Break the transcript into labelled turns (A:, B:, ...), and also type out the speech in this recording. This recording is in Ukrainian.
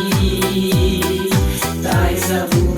A: світ, та й забудь.